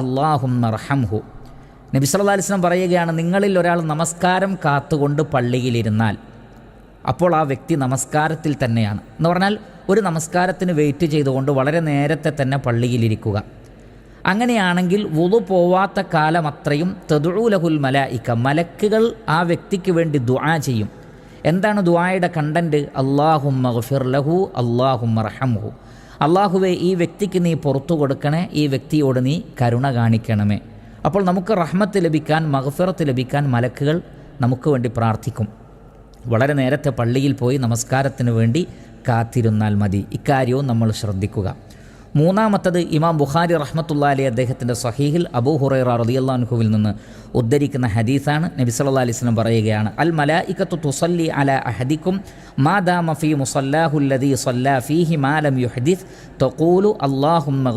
അള്ളാഹുമ്മ റഹംഹു നബി സല്ലല്ലാഹു അലൈഹി വസല്ലം പറയുകയാണ് നിങ്ങളിൽ ഒരാൾ നമസ്കാരം കാത്തുകൊണ്ട് പള്ളിയിലിരുന്നാൽ അപ്പോൾ ആ വ്യക്തി നമസ്കാരത്തിൽ തന്നെയാണ്. എന്ന് പറഞ്ഞാൽ ഒരു നമസ്കാരത്തിന് വെയിറ്റ് ചെയ്തുകൊണ്ട് വളരെ നേരത്തെ തന്നെ പള്ളിയിലിരിക്കുക. അങ്ങനെയാണെങ്കിൽ വുളു പോവാത്ത കാലം അത്രയും തെതുലഹുൽ മലായിക്ക മലക്കുകൾ ആ വ്യക്തിക്ക് വേണ്ടി ദുആ ചെയ്യും. എന്താണ് ദുആയുടെ കണ്ടന്റ് അള്ളാഹുമ്മ ഗഫിർ ലഹു റഹംഹു അള്ളാഹുവെ ഈ വ്യക്തിക്ക് നീ പുറത്തു കൊടുക്കണേ ഈ വ്യക്തിയോട് നീ കരുണ കാണിക്കണമേ. അപ്പോൾ നമുക്ക് റഹ്മത്ത് ലഭിക്കാൻ മഹഫിറത്ത് ലഭിക്കാൻ മലക്കുകൾ നമുക്ക് വേണ്ടി പ്രാർത്ഥിക്കും. വളരെ നേരത്തെ പള്ളിയിൽ പോയി നമസ്കാരത്തിന് വേണ്ടി കാത്തിരുന്നാൽ മതി. ഇക്കാര്യവും നമ്മൾ ശ്രദ്ധിക്കുക. മൂന്നാമത്തത് ഇമാം ബുഖാരി റഹ്മത്തുള്ള അലി അദ്ദേഹത്തിന്റെ സഹീഹിൽ അബൂ ഹുറൈറ റളിയല്ലാഹുവിൽ നിന്ന് ഉദ്ധരിക്കുന്ന ഹദീസാണ് നബി സല്ലാ അലൈഹി വസല്ലം പറയുകയാണ് അൽ മലായികത്തു തുസല്ലി അല അഹദിക്കും മാ ദാ ഫീ മുസല്ലാഹു അല്ലദീ സല്ലാ ഫീഹി മാലം യുഹദിസ് തഖൂലു അല്ലാഹുമ്മ